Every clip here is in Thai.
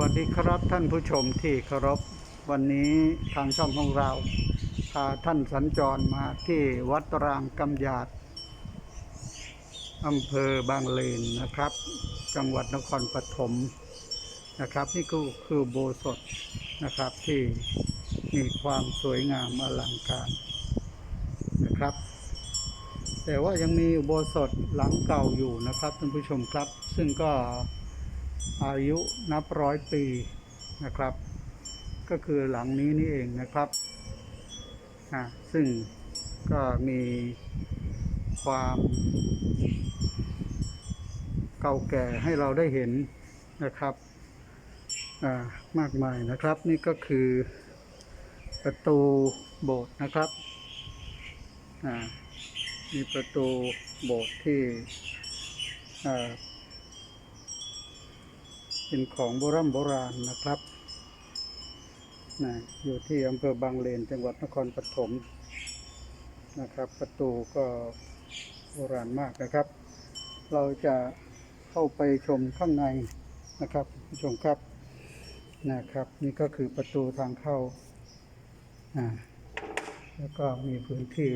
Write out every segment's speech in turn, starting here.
วัสดีครับท่านผู้ชมที่เคารพวันนี้ทางช่องของเราพาท่านสัญจรมาที่วัดรางกำยาดอำเภอบางเลนนะครับ จังหวัดนครปฐมนะครับ นี่ก็คือโบสถนะครับที่มีความสวยงามอลังการนะครับ แต่ว่ายังมีโบสถหลังเก่าอยู่นะครับท่านผู้ชมครับ ซึ่งก็ อายุนับร้อยปีนะครับ ก็คือหลังนี้นี่เองนะครับอ่าซึ่งก็มีความเก่าแก่ให้เราได้เห็นนะครับอ่ามากมายนะครับ นี่ก็คือประตูโบสถ์นะครับอ่ามีประตูโบสถ์ที่อ่า เป็นของโบราณโบราณนะครับนะอยู่ที่อำเภอบางเลนจังหวัดนครปฐมนะครับ ประตูก็โบราณมากนะครับ เราจะเข้าไปชมข้างในนะครับผู้ชมครับนะครับ นี่ก็คือประตูทางเข้าอ่าแล้วก็มีพื้นที่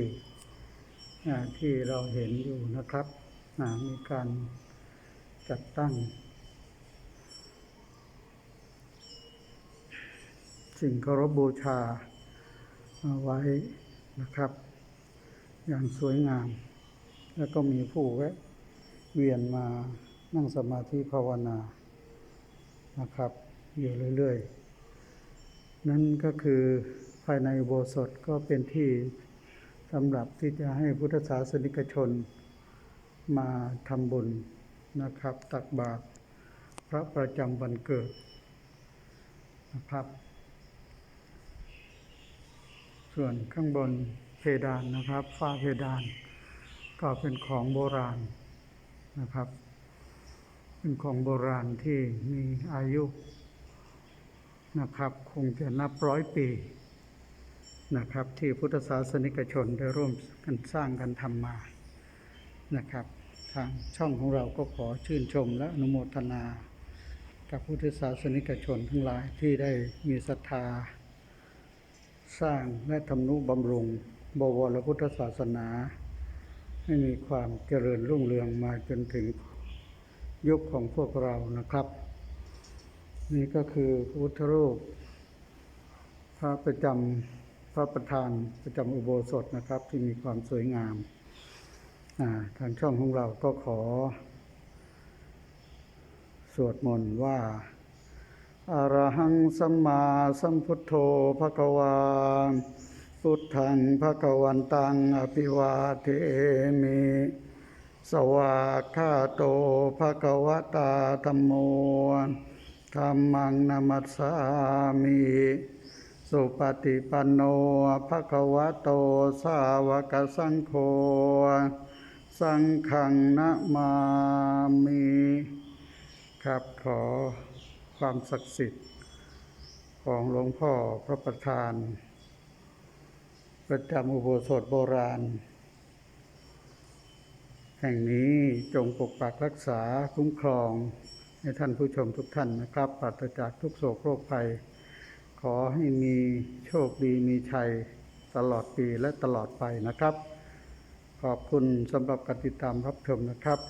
อ่าที่เราเห็นอยู่นะครับอ่ามีการจัดตั้ง สิ่งเคารพบูชาเอาไว้นะครับ อย่างสวยงาม แล้วก็มีผู้แวะเวียนมานั่งสมาธิภาวนานะครับ อยู่เรื่อยๆ นั่นก็คือภายในโบสถก็เป็นที่สำหรับที่จะให้พุทธศาสนิกชนมาทำบุญนะครับ ตักบาตรพระประจำวันเกิดนะครับ ส่วนข้างบนเพดานนะครับฝ้าเพดาน ก็เป็นของโบราณนะครับ เป็นของโบราณที่มีอายุนะครับ คงจะนับร้อยปีนะครับ ที่พุทธศาสนิกชนได้ร่วมกันสร้างกันทำมานะครับ ทางช่องของเราก็ขอชื่นชมและอนุโมทนา กับพุทธศาสนิกชนทั้งหลายที่ได้มีศรัทธา สร้างและทำนุบำรุง บวรพุทธศาสนา ให้มีความเจริญรุ่งเรืองมาจนถึงยุคของพวกเรานะครับ นี่ก็คือพระพุทธรูป พระประจำพระประธานประจำอุโบสถนะครับ ที่มีความสวยงามาทางช่องของเราก็ขอ สวดมนต์ว่า อรหังสัมมาสัมพุทโธภะคะวาพุทธังภะคะวันตังอภิวาเทมิ สวากขาโตภะคะวตาธัมโมธัมมังนามัสสามิสุปฏิปันโนภะคะวะโตสาวกสังโฆสังฆังนะมามิ ครับขอ ความศักดิ์สิทธิ์ของหลวงพ่อพระประธาน ประจำอุโบสถโบราณ แห่งนี้จงปกปักรักษาคุ้มครองให้ท่านผู้ชมทุกท่านนะครับปราศจากทุกโศกโรคภัย ขอให้มีโชคดีมีชัยตลอดปีและตลอดไปนะครับ ขอบคุณสำหรับการติดตามรับชมนะครับ